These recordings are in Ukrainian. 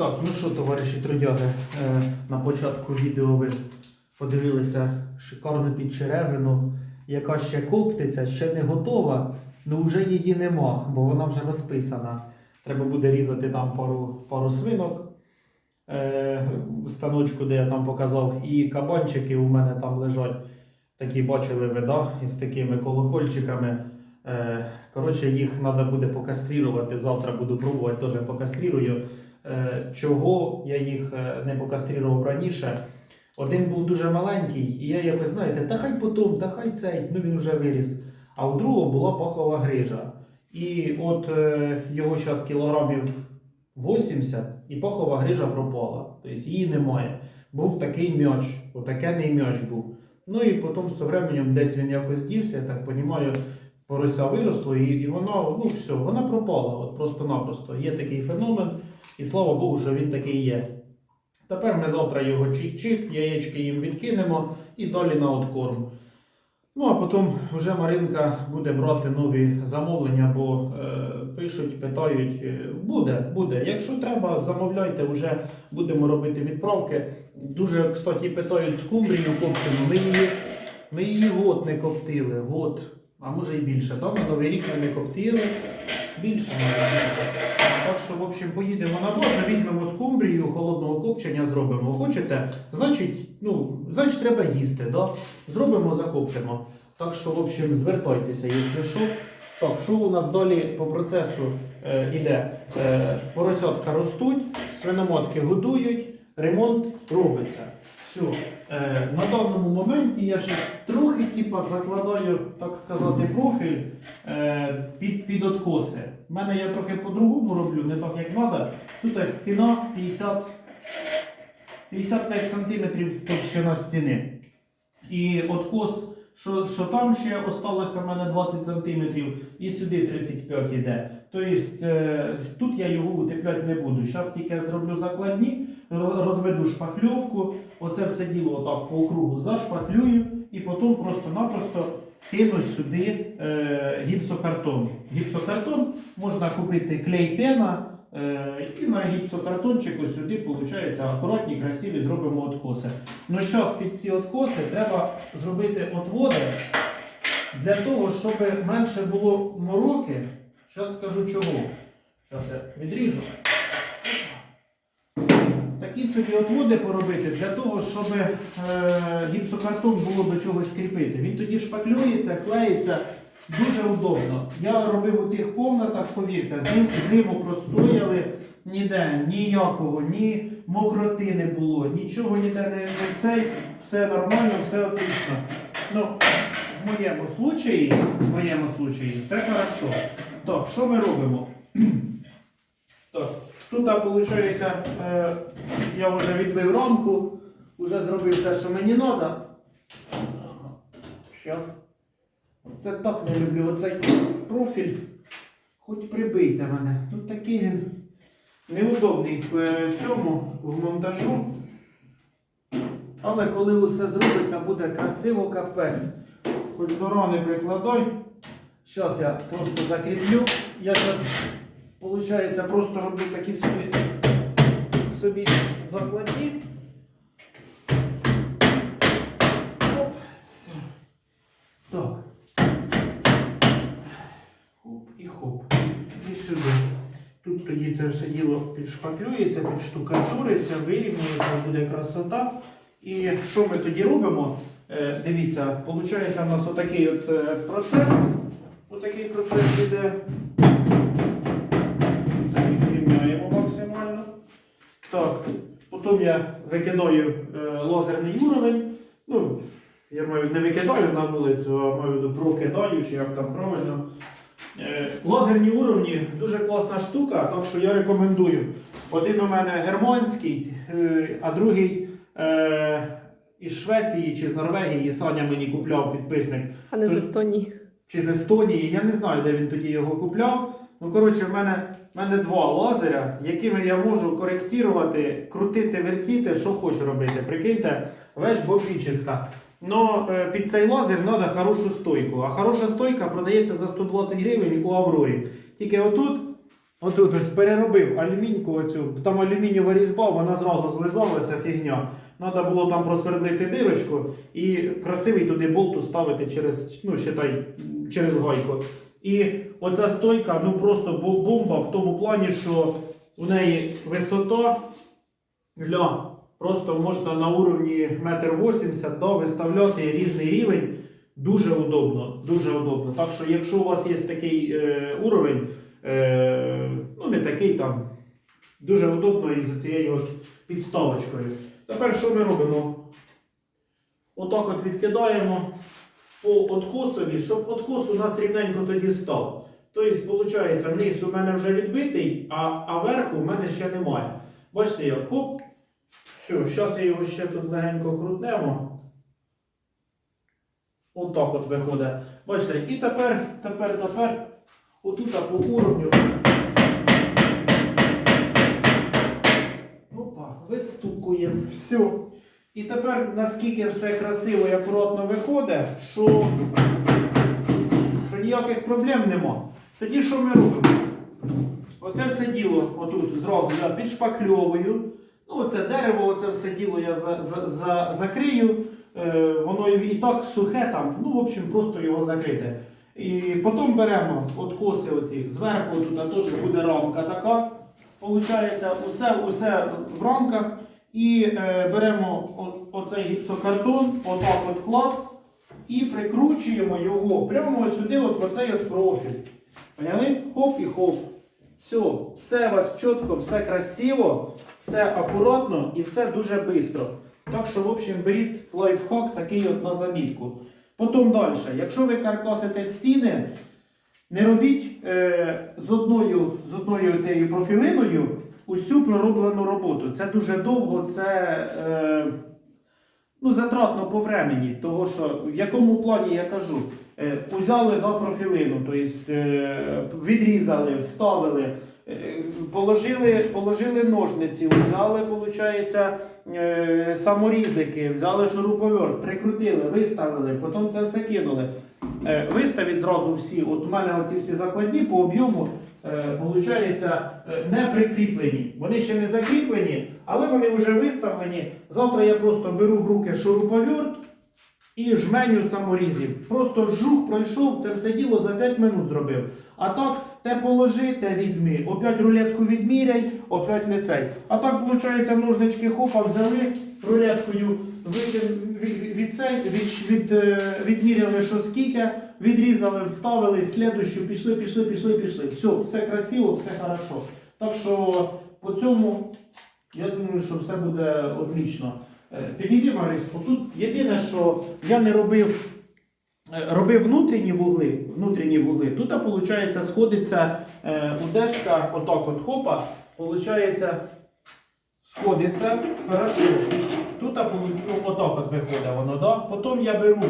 так, ну що, товариші трудяги, е, на початку відео ви подивилися шикарну підчеревину, яка ще коптиться, ще не готова, ну вже її нема, бо вона вже розписана. Треба буде різати там пару, пару свинок е, станочку, де я там показав, і кабанчики у мене там лежать. Такі бачили ви, да? із такими колокольчиками. Е, коротше, їх треба буде покастрірувати. Завтра буду пробувати, теж покастрірую. Е, чого я їх е, не покастрірував раніше. Один був дуже маленький, і я якось, знаєте, та хай потім, та хай цей, ну він вже виріс. А у другого була пахова грижа. І от е, його зараз кілограмів 80, і пахова грижа пропала. Тобто її немає. Був такий м'яч, отакений м'яч був. Ну і потім з временем десь він якось дівся, я так розумію, порося виросло, і, і воно, ну все, вона пропала, от просто-напросто. Є такий феномен, і слава Богу, що він такий є. Тепер ми завтра його чик-чик, яєчки їм відкинемо і далі на откорм. Ну, а потім вже Маринка буде брати нові замовлення, бо е, пишуть, питають, е, буде, буде. Якщо треба, замовляйте, вже будемо робити відправки. Дуже, кстати, питають скумбрію копчену. Ми її, ми її год не коптили, год, а може і більше. Там на Новий рік ми не коптили. Більше. Так що, в общем, поїдемо на базу, візьмемо скумбрію, холодного копчення зробимо. Хочете? Значить, ну, значить, треба їсти. Да? Зробимо, закоптимо. Так що, в общем, звертайтеся, якщо що. Так, що у нас далі по процесу е, іде? Е, поросятка ростуть, свиномотки годують, ремонт робиться. Все. Е, на даному моменті я ще трохи типа, закладаю, так сказати, профіль е, під, під откоси. У мене я трохи по-другому роблю, не так як треба. Тут стіна 50, 55 см товщина стіни. І откос, що, що там ще осталося в мене 20 см, і сюди 35 йде. Тобто тут я його утепляти не буду. Зараз тільки зроблю закладні, розведу шпакльовку, оце все діло отак по округу зашпаклюю і потім просто-напросто кину сюди е, гіпсокартон. Гіпсокартон можна купити клей пена. Е, і на гіпсокартончику сюди, виходить, акуратні, красиві зробимо откоси. Ну зараз під ці откоси треба зробити отводи для того, щоб менше було мороки. Зараз скажу чого. Зараз я відріжу. Такі собі отводи поробити для того, щоб е, гіпсокартон було до чогось кріпити. Він тоді шпаклюється, клеїться. Дуже удобно. Я робив у тих комнатах, повірте, зим, зиму простояли ніде, ніякого, ні мокроти не було, нічого ніде не, не цей, все нормально, все отлично. Ну, в моєму случаї, в моєму случаї, все хорошо. Так, що ми робимо? Так, тут, виходить, е, я вже відбив рамку, вже зробив те, що мені треба. Зараз. Це так не люблю. Оцей профіль. Хоч прибийте мене. Тут такий він неудобний в е, цьому, в монтажу. Але коли усе зробиться, буде красиво капець. Хоч до рани прикладай. Зараз я просто закріплю. Я зараз, виходить, просто роблю такі собі, собі закладні. Оп, все. Так. Хоп і хоп. І сюди. Тут тоді це все діло підшпаклюється, підштукатуриться, вирівнюється, буде красота. І що ми тоді робимо? Е, дивіться, виходить у нас отакий от е, Отакий процес іде. Так, відрівняємо максимально. Так, потім я викидаю е, лазерний уровень. Ну, я маю не викидаю на вулицю, а маю прокидаю, чи як там правильно. Е, Лазерні уровні дуже класна штука, так що я рекомендую. Один у мене германський, е, а другий із Швеції чи з Норвегії. Саня мені купляв підписник. А не з Тож- Естонії. Чи з Естонії. Я не знаю, де він тоді його купляв. Ну, коротше, в мене, в мене два лазеря, якими я можу коректувати, крутити, вертіти, що хочу робити. Прикиньте, вещь бомбічна. Но е, під цей лазер треба хорошу стойку. А хороша стойка продається за 120 гривень у Аврорі. Тільки отут, отут ось переробив алюміньку оцю, там алюмінієва різьба, вона зразу злизалася фігня. Треба було там просвердлити дирочку і красивий туди болт уставити через, ну, считай, через гайку. І оця стойка ну просто бомба в тому плані, що у неї висота гля, просто можна на уровні 1,80 м да, виставляти різний рівень. Дуже удобно, дуже удобно. Так що, якщо у вас є такий е, уровень, е, ну не такий там, дуже удобно із цією підставочкою. Тепер що ми робимо? Отак от відкидаємо по откосові, щоб откос у нас рівненько тоді став. Тобто, виходить, низ у мене вже відбитий, а, а верху у мене ще немає. Бачите, як хоп. Все, зараз я його ще тут легенько крутнемо. Отак от виходить. Бачите, і тепер, тепер, тепер, отут по уровню. Опа, вистукуємо. Все. І тепер наскільки все красиво і акуратно виходить, що, що ніяких проблем нема. Тоді що ми робимо? Оце все діло отут зразу я підшпакльовую. Ну, оце дерево, оце все діло я за, за, за, закрию. Е, воно і так сухе там, ну, в общем, просто його закрите. І потім беремо откоси оці. Зверху тут теж буде рамка така. Получається, усе, усе в рамках. І е, беремо о- оцей гіпсокартон, отак от клац, і прикручуємо його прямо ось сюди, от в оцей от профіль. Поняли? Хоп і хоп. Все, все у вас чітко, все красиво, все акуратно і все дуже швидко. Так що, в общем, беріть лайфхак такий от на замітку. Потім далі, якщо ви каркасите стіни, не робіть е, з одною, з одною цією профілиною усю пророблену роботу. Це дуже довго, це е, ну, затратно по времені. Того, що в якому плані я кажу, е, узяли на профілину, тобто е, відрізали, вставили, е, положили, положили ножниці, взяли, виходить, е, саморізики, взяли шуруповерт, прикрутили, виставили, потім це все кинули. Е, Виставіть зразу всі. От у мене оці всі закладні по об'єму получається, е, не прикріплені. Вони ще не закріплені, але вони вже виставлені. Завтра я просто беру в руки шуруповерт і жменю саморізів. Просто жух пройшов, це все діло за 5 минут зробив. А так, те положи, те візьми. Опять рулетку відміряй, опять не цей. А так, виходить, ножнички хопа взяли, рулеткою від, від, від, від, е, відміряли, що скільки, відрізали, вставили, слідущу, пішли, пішли, пішли, пішли. Все, все красиво, все хорошо. Так що по цьому я думаю, що все буде отлично. Е, Підійди, Марис, отут єдине, що я не робив, е, робив внутрішні вугли, внутрішні вугли. Тут, виходить, сходиться е, удежка, отак от хопа, виходить, сходиться, хорошо. Тут ну, отак от виходить воно, да? Потім я беру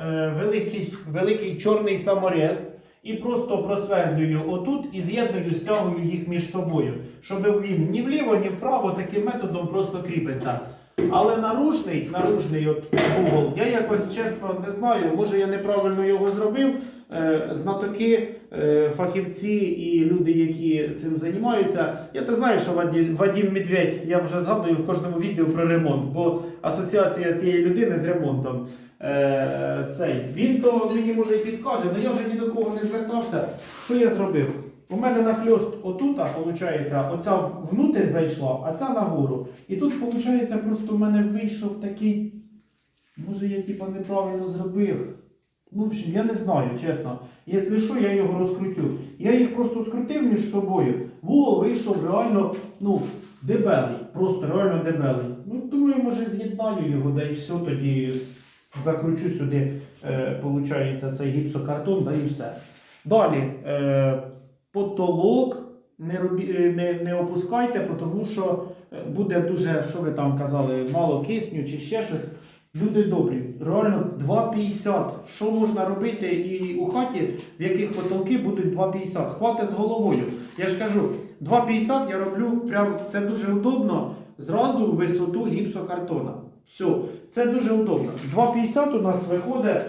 е, великий, великий чорний саморез і просто просвердлюю отут і з'єдную, стягую їх між собою, щоб він ні вліво, ні вправо таким методом просто кріпиться. Але наружний, наружний от угол, я якось чесно не знаю, може я неправильно його зробив. Е, знатоки, е, фахівці і люди, які цим займаються. Я ти знаю, що Вадим Медведь, я вже згадую в кожному відео про ремонт, бо асоціація цієї людини з ремонтом. Е, цей. Він то мені може і підкаже, але я вже ні до кого не звертався. Що я зробив? У мене нахльост отута, виходить, оця внутрь зайшла, а ця нагору. І тут, виходить, просто в мене вийшов такий. Може, я типа неправильно зробив. Ну, в общем, я не знаю, чесно. Якщо що, я його розкрутю. Я їх просто скрутив між собою. Вугол вийшов реально, ну, дебелий. Просто реально дебелий. Ну, думаю, може з'єднаю його, да і все, тоді закручу сюди, е, цей гіпсокартон, да і все. Далі, е, потолок не, робі, е, не, не опускайте, тому що е, буде дуже, що ви там казали, мало кисню чи ще щось. Люди добрі, реально 2,50. Що можна робити і у хаті, в яких потолки будуть 2,50? Хватить з головою. Я ж кажу, 2,50 я роблю прям це дуже удобно зразу висоту гіпсокартона. Все, це дуже удобно. 2,50 у нас виходить.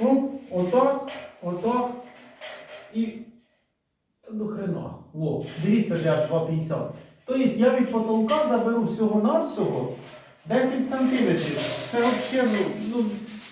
Оп, отак, отак. І. До хрена. Во, дивіться, де аж 2,50. Тобто я від потолка заберу всього-навсього 10 сантиметрів. Це взагалі, ну, ну,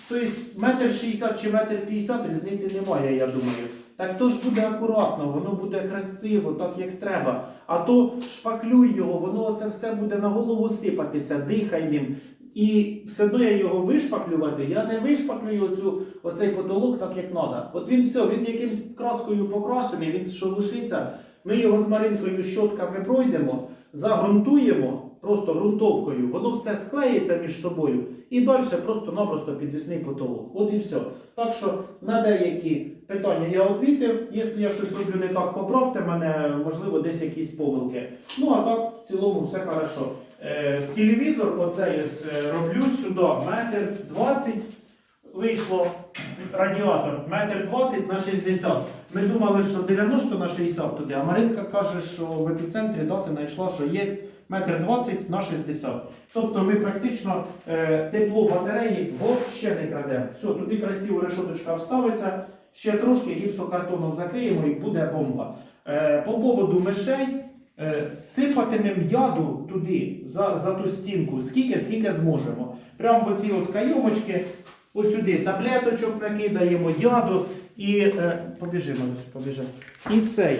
тобто метр 60 чи метр 50 різниці немає, я думаю. Так то ж буде акуратно, воно буде красиво, так як треба. А то шпаклюй його, воно це все буде на голову сипатися, дихай ним. І все одно я його вишпаклювати, я не вишпаклюю оцю, оцей потолок так, як треба. От він все, він якимсь краскою покрашений, він шелушиться. Ми його з Маринкою щотками пройдемо, загрунтуємо просто ґрунтовкою, воно все склеїться між собою і далі просто-напросто підвісний потолок. От і все. Так що на деякі питання я відповів. Якщо я щось роблю не так, поправте мене, можливо, десь якісь помилки. Ну а так, в цілому, все хорошо. Е, телевізор оцей е, роблю сюди метр 20. Вийшло радіатор метр 20 на 60. Ми думали, що 90 на 60 туди, а Маринка каже, що в епіцентрі дати знайшла, що є метр 20 на 60. Тобто ми практично е, тепло батареї взагалі не крадемо. Все, туди красиво решоточка вставиться, ще трошки гіпсокартоном закриємо і буде бомба. По поводу мишей. Е, Сипатимемо яду туди, за, за ту стінку, скільки, скільки зможемо. Прямо в оці от кайомочки, ось сюди таблеточок накидаємо, яду і е, побіжимо, побіжи. І цей.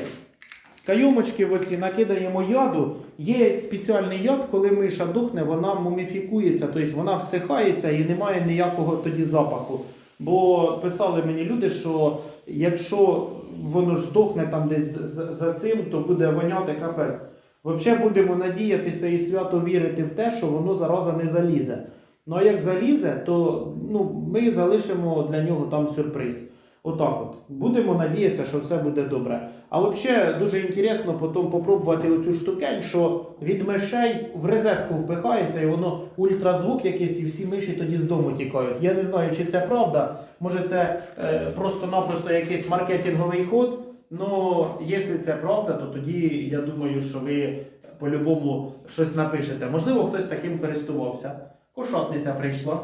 Кайомочки оці накидаємо яду. Є спеціальний яд, коли миша духне, вона муміфікується, тобто вона всихається і немає ніякого тоді запаху. Бо писали мені люди, що якщо воно здохне там десь за, за цим, то буде воняти капець. Взагалі будемо надіятися і свято вірити в те, що воно зараза не залізе. Ну а як залізе, то ну, ми залишимо для нього там сюрприз. Отак от. Будемо надіятися, що все буде добре. А взагалі дуже інтересно потім попробувати оцю штукень, що від мишей в розетку впихається і воно ультразвук якийсь, і всі миші тоді з дому тікають. Я не знаю, чи це правда. Може це е, просто-напросто якийсь маркетинговий ход. Ну, якщо це правда, то тоді я думаю, що ви по-любому щось напишете. Можливо, хтось таким користувався. Кошотниця прийшла.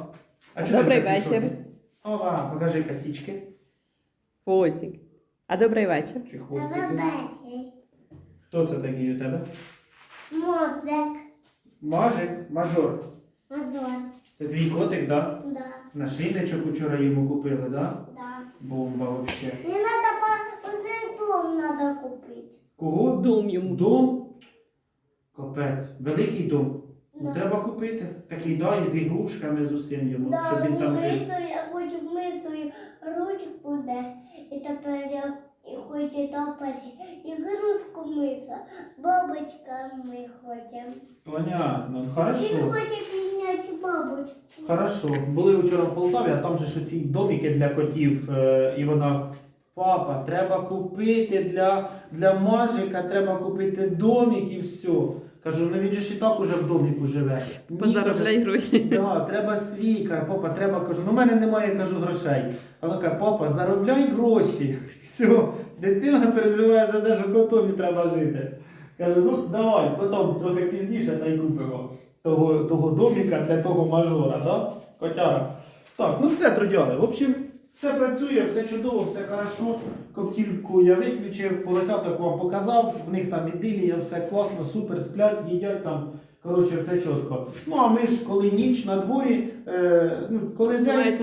А Добрий вечір. Ова, покажи косички. Хвостик. А добрий вечір. Чи хвостики? Бабачий. Хто це такий у тебе? Мозик. Мажик, мажор. Мазор. Це твій котик, да? Да. Нашийничок вчора йому купили, да? Да. Бомба вообще. Не надо по... Вот дом надо купить. Кого? Дом йому. Дом? Капець. Великий дом. Ну, Да. треба купити. Такий, да, із ігрушками з усім йому, Да, щоб він там жив. я хочу мисою ручку де. І тепер я і хочу топати ігрушку миса. Бабочка ми хочемо. Понятно, Він хорошо. хоче підняти бабочку. Хорошо. Були вчора в Полтаві, а там же ж ці домики для котів. е, І вона. Папа, треба купити для, для мажика, треба купити домик і все. Кажу, ну він же ж і так уже в доміку живе. Ні, Позаробляй гроші. Да, треба свій, каже, папа, треба, кажу, ну в мене немає, кажу, грошей. А вона каже, папа, заробляй гроші. Все, дитина переживає за те, що котові треба жити. Кажу, ну давай, потім трохи пізніше та й купимо того, того доміка для того мажора, да? Котяра. Так, ну все, трудяги. В общем, все працює, все чудово, все хорошо. Коптільку я виключив, поросяток вам показав, в них там ідилія, все класно, супер, сплять, їдять там. Коротше, все чітко. Ну а ми ж, коли ніч на дворі, е, ну, коли день,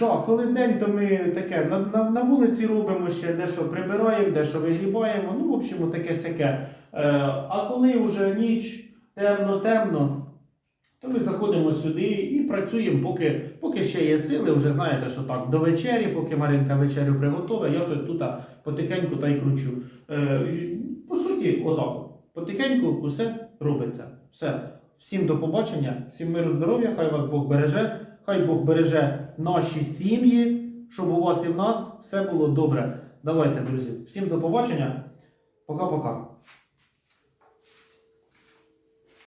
да, коли день, то ми таке на, на, на вулиці робимо ще дещо прибираємо, дещо вигрібаємо. Ну, в общем, таке сяке. Е, а коли вже ніч, темно-темно, то ми заходимо сюди і працюємо, поки, поки ще є сили. Вже знаєте, що так, до вечері, поки Маринка вечерю приготує, я щось тут потихеньку та й кручу. Е, по суті, отак. Потихеньку усе робиться. Все. Всім до побачення, всім миру здоров'я, хай вас Бог береже, хай Бог береже наші сім'ї, щоб у вас і в нас все було добре. Давайте, друзі. Всім до побачення. Пока-пока.